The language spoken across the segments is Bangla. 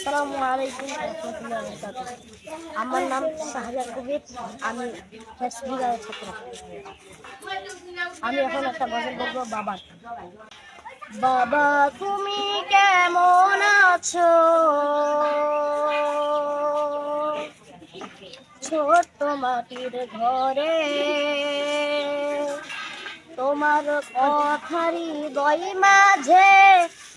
আসসালামু আলাইকুম রহমতুল্লাহ। আমার নাম শাহজাদ কবির, আমি ফেসবিগার ছাত্র। আমি এখন একটা গজল বলব বাবার বাবা, তুমি কেমন আছো? ছোট্ট মাটির ঘরে তোমার কথারি দই মাঝে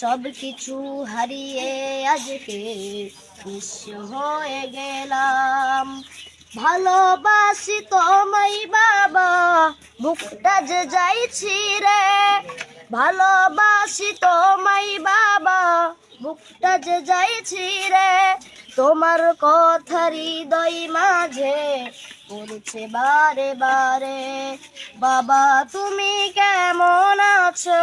সব কিছু হারিয়ে আজকে নিঃস্ব হয়ে গেলাম। ভালোবাসি তোমায় বাবা, মুখটা যে যাইছি রে। ভালোবাসি তোমায় বাবা, মুখটা যে যাইছি রে। তোমার কথা হৃদয় মাঝে পড়ছে বারে বারে। বাবা, তুমি কেমন আছো?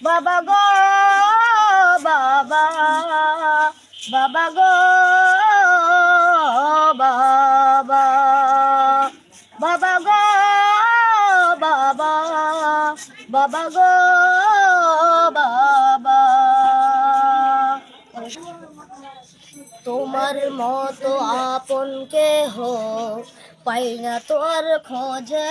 বাবা গো, বাবা বাবা গো, বাবা বাবা গো, বাবা বাবা গো, বাবা। তোমার মতো আপন কেহ পাই না তোর খোঁজে।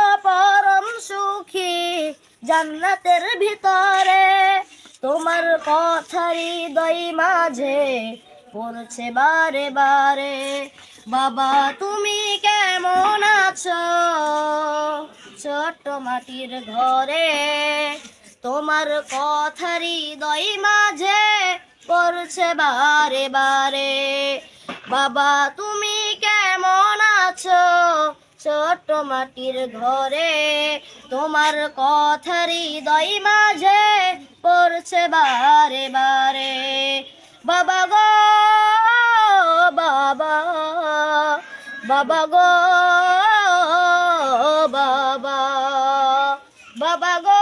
জান্নাতের ভিতরে তোমার কথা হৃদয় মাঝে পড়ছে বারে বারে। বাবা, তুমি কেমন আছো? ছোট্ট মাটির ঘরে তোমার কথা হৃদয় মাঝে পড়ছে বারে বারে। বাবা, তুমি কেমন আছো? ছোট্ট মাটির ঘরে তোমার কথা হৃদয় মাঝে পড়ছে বারে বারে। বাবা গো, বাবা বাবা গো, বাবা বাবা গো,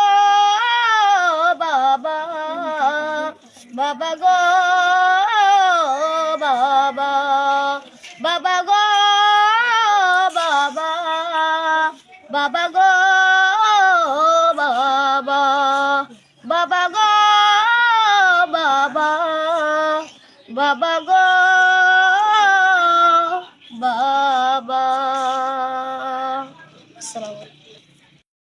বাবা বাবা গো। বাবা গো বাবা। বাবা গো বাবা। বাবা গো বাবা। আসসালামু